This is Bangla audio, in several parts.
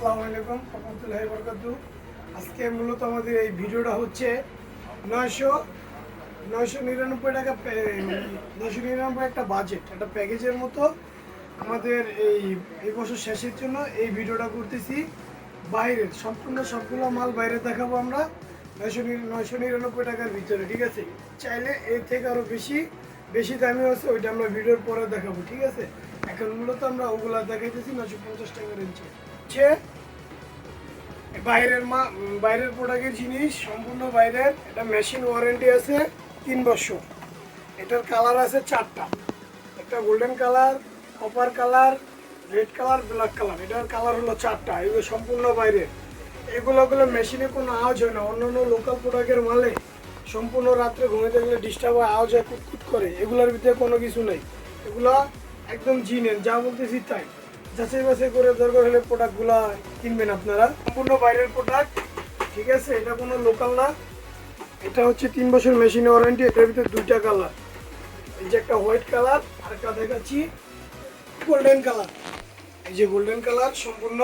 আসসালামু আলাইকুম, রহমতুল্লাহি বরকাতু আজকে মূলত আমাদের এই ভিডিওটা হচ্ছে নয়শো নয়শো নিরানব্বই টাকা নয়শো নিরানব্বই একটা বাজেট একটা প্যাকেজের মতো আমাদের এই এই বছর শেষের জন্য এই ভিডিওটা করতেছি। বাইরের সম্পূর্ণ সবগুলো মাল বাইরে দেখাবো আমরা। নয়শো নয়শো নিরানব্বই টাকার ভিতরে, ঠিক আছে? চাইলে এর থেকে আরও বেশি বেশি দামি আছে, ওইটা আমরা ভিডিওর পরে দেখাবো, ঠিক আছে? এখন মূলত আমরা ওগুলা দেখাইতেছি, নয়শো পঞ্চাশ টাকা রেঞ্জে হচ্ছে বাইরের মা বাইরের প্রোডাক্টের জিনিস, সম্পূর্ণ বাইরের, এটা মেশিন ওয়ারেন্টি আছে তিন বছর। এটার কালার আছে চারটা। একটা golden colour copper colour red colour black colour এটার কালার হলো চারটা, এগুলো সম্পূর্ণ বাইরের। এগুলোগুলো মেশিনে কোনো আওয়াজ হয় না। অন্য অন্য লোকাল প্রোডাক্টের মালে সম্পূর্ণ রাত্রে ঘুমিয়ে থাকলে ডিস্টার্ব হয়, আওয়াজ হয়, কুটকুট করে। এগুলোর ভিতরে কোনো কিছু নেই। এগুলো একদম জিনের, যা বলতেছি তাই। যাচাই বাছাই করে দরকার হলে প্রোডাক্টগুলো কিনবেন আপনারা। সম্পূর্ণ বাইরের প্রোডাক্ট ঠিক আছে? এটা কোনো লোকাল না। এটা হচ্ছে তিন বছর মেশিন ওয়ারেন্টি এটার ভিতরে দুইটা কালার এই যে একটা হোয়াইট কালার আর একটা দেখাচ্ছি গোল্ডেন কালার এই যে গোল্ডেন কালার সম্পূর্ণ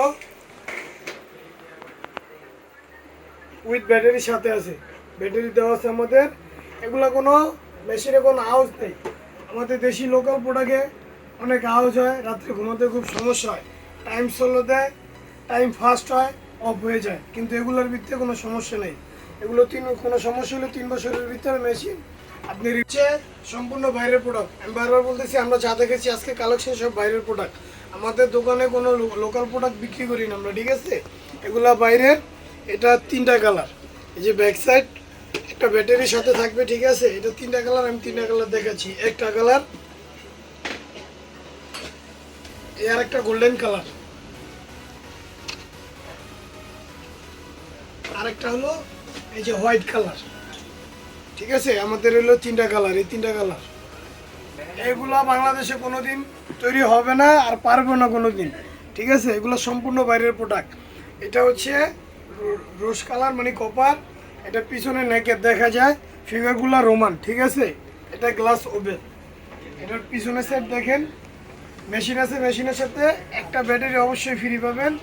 উইথ ব্যাটারির সাথে আছে। ব্যাটারি দেওয়া আছে আমাদের। এগুলো কোনো মেশিনে কোনো আওয়াজ নেই। আমাদের দেশি লোকাল প্রোডাক্টে অনেক আওয়াজ হয়, রাত্রে ঘুমাতে খুব সমস্যা হয়। টাইম স্লো দেয় টাইম ফাস্ট হয় অফ হয়ে যায়। কিন্তু এগুলোর ভিতরে কোনো সমস্যা নেই। এগুলো তিন, কোনো সমস্যা হলে তিন বছরের ভিতরে মেশিন আপনি হচ্ছে সম্পূর্ণ বাইরের প্রোডাক্ট আমি বারবার বলতেছি, আমরা যা দেখেছি, আজকে কালেকশন সব বাইরের প্রোডাক্ট আমাদের দোকানে কোনো লোকাল প্রোডাক্ট বিক্রি করি না আমরা, ঠিক আছে? এগুলা বাইরের, এটা তিনটা কালার এই যে ব্যাক সাইড একটা ব্যাটারির সাথে থাকবে, ঠিক আছে? এটা তিনটা কালার আমি তিনটা কালার দেখাচ্ছি। একটা কালার এর একটা গোল্ডেন কালার আরেকটা হলো এই যে হোয়াইট কালার ঠিক আছে? আমাদের হলো তিনটা কালার এই তিনটা কালার এগুলা বাংলাদেশে কোনোদিন তৈরি হবে না আর পারবে না কোনোদিন। ঠিক আছে? এগুলো সম্পূর্ণ বাইরের প্রোডাক্ট এটা হচ্ছে রো- রোজ কালার মানে কপার এটা পিছনে নেকে দেখা যায়। ফিগারগুলো রোমান ঠিক আছে? এটা গ্লাস ওভেন এটার পিছনে সাইড দেখেন। মেশিন আছে, মেশিনের সাথে একটা ব্যাটারি অবশ্যই ফ্রি পাবেন।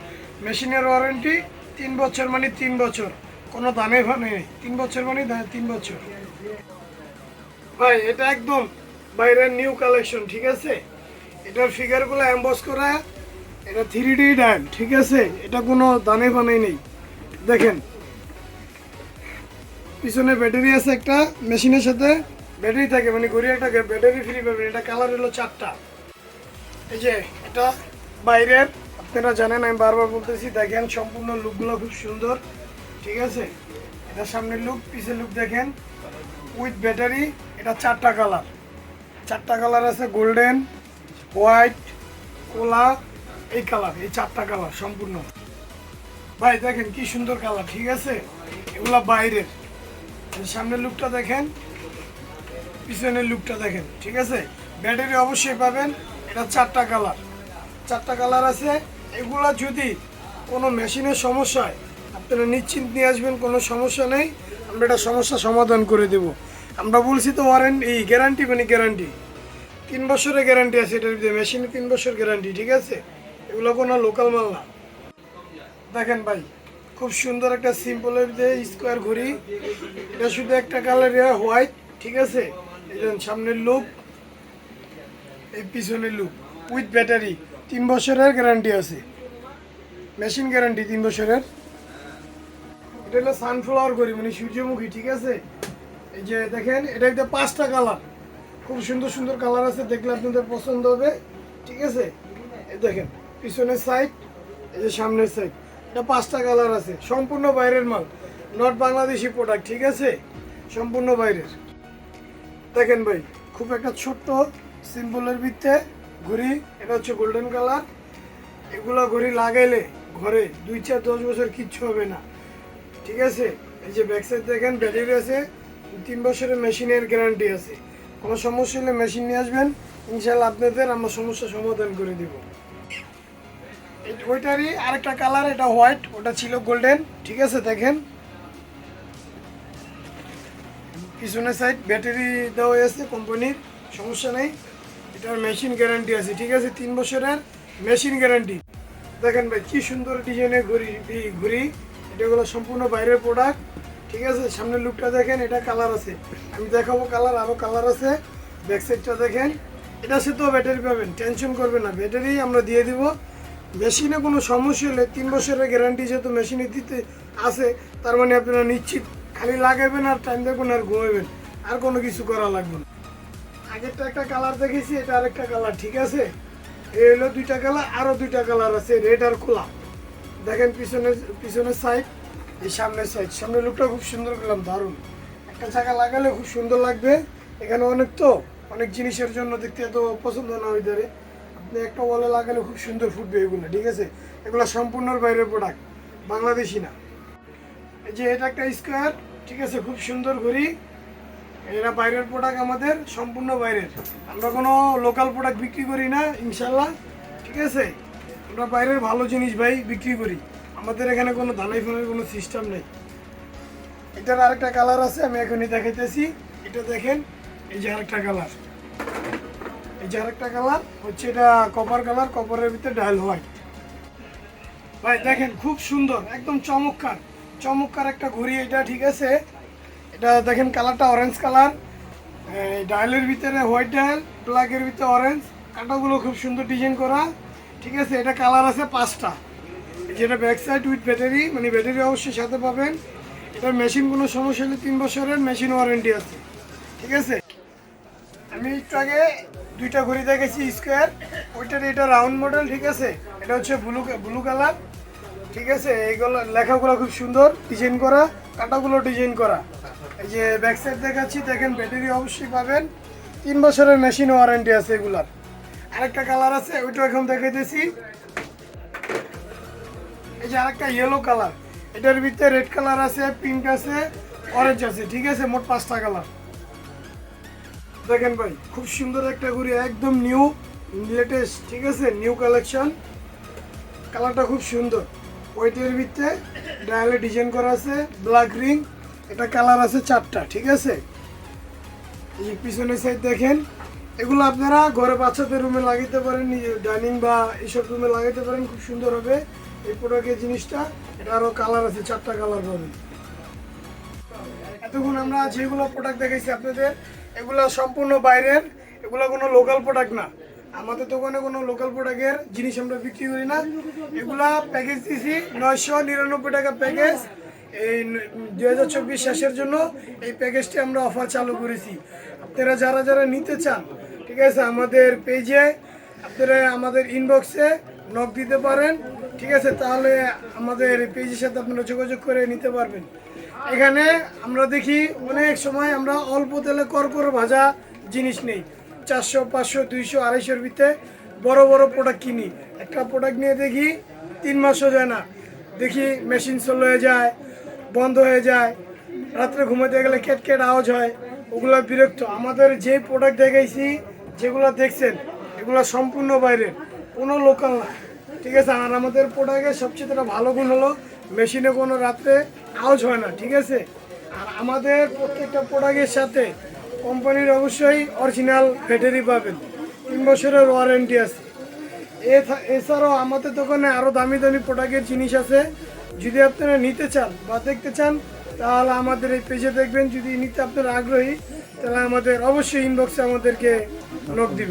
মেশিনের ওয়ারেন্টি তিন বছর মানে তিন বছর। কোনো দামে নেই। তিন বছর মানে তিন বছর। ভাই, এটা একদম বাইরের নিউ কালেকশন ঠিক আছে? এটার ফিগারগুলো অ্যাম্বস করা, এটা থ্রি ডি ডায়াল ঠিক আছে? এটা কোনো দামে ফানে নেই দেখেন, পিছনে ব্যাটারি আছে একটা, মেশিনের সাথে ব্যাটারি থাকে মানে ঘুরে একটা ব্যাটারি ফ্রি পাবেন। এটা কালার হলো চারটা। এই যে, এটা বাইরের, আপনারা জানেন, আমি বারবার বলতেছি, দেখেন, সম্পূর্ণ লুকগুলো খুব সুন্দর, ঠিক আছে? এটা সামনের লুক পিছের লুক দেখেন উইথ ব্যাটারি এটা চারটা কালার চারটা কালার আছে গোল্ডেন হোয়াইট কোলা এই কালার এই চারটা কালার সম্পূর্ণ। ভাই, দেখেন, কি সুন্দর কালার ঠিক আছে? এগুলা বাইরের। সামনের লুকটা দেখেন, পিছনের লুকটা দেখেন, ঠিক আছে? ব্যাটারি অবশ্যই পাবেন। এটা চারটা কালার। চারটা কালার আছে। এগুলা যদি কোনো মেশিনের সমস্যা হয়, আপনারা নিশ্চিন্ত নিয়ে আসবেন, কোনো সমস্যা নেই। আমরা এটা সমস্যা সমাধান করে দেব। আমরা বলছি তো ওয়ারেন্টি এই গ্যারান্টি মানে গ্যারান্টি। তিন বছরের গ্যারান্টি আছে এটার ভিতরে। মেশিনে তিন বছর গ্যারান্টি, ঠিক আছে? এগুলো কোনো লোকাল মাল না। দেখেন ভাই, খুব সুন্দর একটা সিম্পলের যে স্কোয়ার ঘড়ি। এটা শুধু একটা কালার হোয়াইট ঠিক আছে? সামনের লুক এই পিছনের লুক উইথ ব্যাটারি তিন বছরের গ্যারান্টি আছে। মেশিন গ্যারান্টি তিন বছরের। এটা হলো সানফ্লাওয়ার করি মানে সূর্যমুখী, ঠিক আছে? এই যে দেখেন, এটা একটা পাঁচটা কালার খুব সুন্দর সুন্দর কালার আছে, দেখলে আপনাদের পছন্দ হবে, ঠিক আছে? এই দেখেন, পিছনের সাইড এই যে সামনের সাইড এটা পাঁচটা কালার আছে, সম্পূর্ণ বাইরের মাল নট বাংলাদেশি প্রোডাক্ট ঠিক আছে? সম্পূর্ণ বাইরের। দেখেন ভাই, খুব একটা ছোট্ট সিম্পলের ভিত্তে ঘড়ি, এটা হচ্ছে গোল্ডেন কালার এগুলো ঘড়ি লাগাইলে ঘরে দুই চার দশ বছর কিচ্ছু হবে না। ঠিক আছে? এই যে ব্যাক সাইড দেখেন ব্যাটারি আছে, তিন বছরের মেশিনের গ্যারান্টি আছে। কোনো সমস্যা হলে মেশিন নিয়ে আসবেন ইনশাল্লাহ আপনাদের আমরা সমস্যা সমাধান করে দিব। ওইটারই আরেকটা কালার এটা হোয়াইট ওটা ছিল গোল্ডেন ঠিক আছে, দেখেন। পিছনের সাইড ব্যাটারি দেওয়া আছে কোম্পানির সমস্যা নেই। এটার মেশিন গ্যারান্টি আছে, ঠিক আছে? তিন বছরের মেশিন গ্যারান্টি দেখেন ভাই, কি সুন্দর ডিজাইনের ঘড়ি, এই ঘড়ি। এটা হলো সম্পূর্ণ বাইরের প্রোডাক্ট ঠিক আছে? সামনের লুকটা দেখেন, এটা কালার আছে। আমি দেখাবো কালার আরও কালার আছে। ব্যাক সাইডটা দেখেন। এটা সে তো ব্যাটারি পাবেন টেনশন করবেন না। ব্যাটারি আমরা দিয়ে দিব। মেশিনে কোনো সমস্যা হলে তিন বছরের গ্যারান্টি যেহেতু মেশিনে দিতে আছে, তার মানে আপনারা নিশ্চিত। খালি লাগাবেন আর টাইম দেখবেন আর ঘুমাবেন। আর কোনো কিছু করা লাগবে না। আগেরটা একটা কালার দেখেছি, এটা আরেকটা কালার ঠিক আছে? এই হলো দুইটা কালার আরও দুইটা কালার আছে রেড আর খোলা দেখেন পিছনের পিছনের সাইড এই সামনের সাইড সামনের লুকটা খুব সুন্দর করলাম, দারুণ। একটা চাকা লাগালে খুব সুন্দর লাগবে। এখানে অনেক তো, অনেক জিনিসের জন্য দেখতে এত পছন্দ না ওই ধারে। আপনি একটা ওয়ালে লাগালে খুব সুন্দর ফুটবে এগুলো, ঠিক আছে? এগুলো সম্পূর্ণ বাইরের প্রোডাক্ট বাংলাদেশি না। এই যে এটা একটা স্কোয়ার ঠিক আছে? খুব সুন্দর ঘড়ি। এরা বাইরের প্রোডাক্ট আমাদের সম্পূর্ণ বাইরের। আমরা কোনো লোকাল প্রোডাক্ট বিক্রি করি না, ইনশাল্লাহ। ঠিক আছে? আমরা বাইরের ভালো জিনিস ভাই বিক্রি করি। আমাদের এখানে কোনো ধানাই ফোনের কোনো সিস্টেম নেই। এটার আরেকটা কালার আছে, আমি এখনই দেখাইতেছি। এটা দেখেন, এই যে আরেকটা কালার এই যে আরেকটা কালার হচ্ছে এটা কপার কালার কপারের ভিতরে ডায়াল হোয়াইট ভাই, দেখেন, খুব সুন্দর, একদম চমৎকার। চমৎকার একটা ঘড়ি এটা, ঠিক আছে? এটা দেখেন কালারটা অরেঞ্জ কালার। ডায়ালের ভিতরে হোয়াইট ডায়াল ব্ল্যাকের ভিতরে অরেঞ্জ কাঁটাগুলো খুব সুন্দর ডিজাইন করা। ঠিক আছে, এটা কালার আছে পাঁচটা। যেটা ব্যাক সাইড উইথ ব্যাটারি মানে ব্যাটারি অবশ্যই সাথে পাবেন। এটার মেশিন কোনো সমস্যা হলে তিন বছরের মেশিন ওয়ারেন্টি আছে। ঠিক আছে? আমি একটু আগে দুইটা ঘড়ি দেখেছি স্কোয়ার ওইটার এটা রাউন্ড মডেল ঠিক আছে? এটা হচ্ছে ব্লু ব্লু কালার ঠিক আছে, এইগুলো লেখাগুলো খুব সুন্দর ডিজাইন করা। কাটাগুলো ডিজাইন করা। এই যে ব্যাক সাইড দেখাচ্ছি, দেখেন ব্যাটারি অবশ্যই পাবেন। তিন বছরের মেশিন ওয়ারেন্টি আছে এগুলার। আরেকটা কালার আছে, ওইটা এখন দেখাইতেছি। এই যে আরেকটা ইয়েলো কালার এটার ভিতরে রেড কালার আছে পিঙ্ক আছে অরেঞ্জ আছে, ঠিক আছে? মোট পাঁচটা কালার দেখেন ভাই, খুব সুন্দর একটা ঘুরি একদম নিউ লেটেস্ট ঠিক আছে? নিউ কালেকশন কালারটা খুব সুন্দর। ওইটার ভিতরে ডায়ালে ডিজাইন করা আছে ব্ল্যাক রিং এটা কালার আছে চারটা, ঠিক আছে? এই পিছনের সাইড দেখেন, এগুলো আপনারা ঘরে বাচ্চাদের রুমে লাগাইতে পারেন ডাইনিং বা এইসব রুমে লাগাইতে পারেন, খুব সুন্দর হবে। এই প্রোডাক্টের জিনিসটা, এটা আরও কালার আছে, চারটা কালার পাবেন। এতক্ষণ আমরা যেগুলো প্রোডাক্ট দেখাইছি আপনাদের, এগুলো সম্পূর্ণ বাইরের, এগুলো কোনো লোকাল প্রোডাক্ট না। আমাদের দোকানে কোনো লোকাল প্রোডাক্টের জিনিস আমরা বিক্রি করি না। এগুলা প্যাকেজ দিয়েছি, নয়শো নিরানব্বই টাকা প্যাকেজ এই দু হাজার চব্বিশ শেষের জন্য এই প্যাকেজটি আমরা অফার চালু করেছি। আপনারা যারা যারা নিতে চান, ঠিক আছে, আমাদের পেজে আপনারা আমাদের ইনবক্সে নক দিতে পারেন, ঠিক আছে, তাহলে আমাদের পেজের সাথে আপনারা যোগাযোগ করে নিতে পারবেন। এখানে আমরা দেখি অনেক সময় আমরা অল্প তেলে করকর ভাজা জিনিস নেই। চারশো, পাঁচশো, দুইশো, আড়াইশোর ভিতরে বড় বড় প্রোডাক্ট কিনি। একটা প্রোডাক্ট নিয়ে দেখি, তিন মাসও যায় না। দেখি মেশিন হয়ে যায় বন্ধ হয়ে যায়। রাত্রে ঘুমাতে গেলে কেট কেট আওয়াজ হয়। ওগুলো বিরক্ত। আমাদের যে প্রোডাক্ট দেখাইছি, যেগুলো দেখছেন, এগুলো সম্পূর্ণ বাইরের। কোনো লোকাল না। ঠিক আছে? আর আমাদের প্রোডাক্টের সবচেয়ে একটা ভালো গুণ হলো মেশিনে কোনো রাত্রে আওয়াজ হয় না। ঠিক আছে? আর আমাদের প্রত্যেকটা প্রোডাক্টের সাথে কোম্পানির অবশ্যই অরিজিনাল ব্যাটারি পাবেন। তিন বছরের ওয়ারেন্টি আছে। এছা- এছাড়াও আমাদের দোকানে আরও দামি দামি প্রোডাক্টের জিনিস আছে। যদি আপনারা নিতে চান বা দেখতে চান, তাহলে আমাদের এই পেজে দেখবেন। যদি নিতে আপনারা আগ্রহী, তাহলে আমাদের অবশ্যই ইনবক্সে আমাদেরকে নক দিবেন।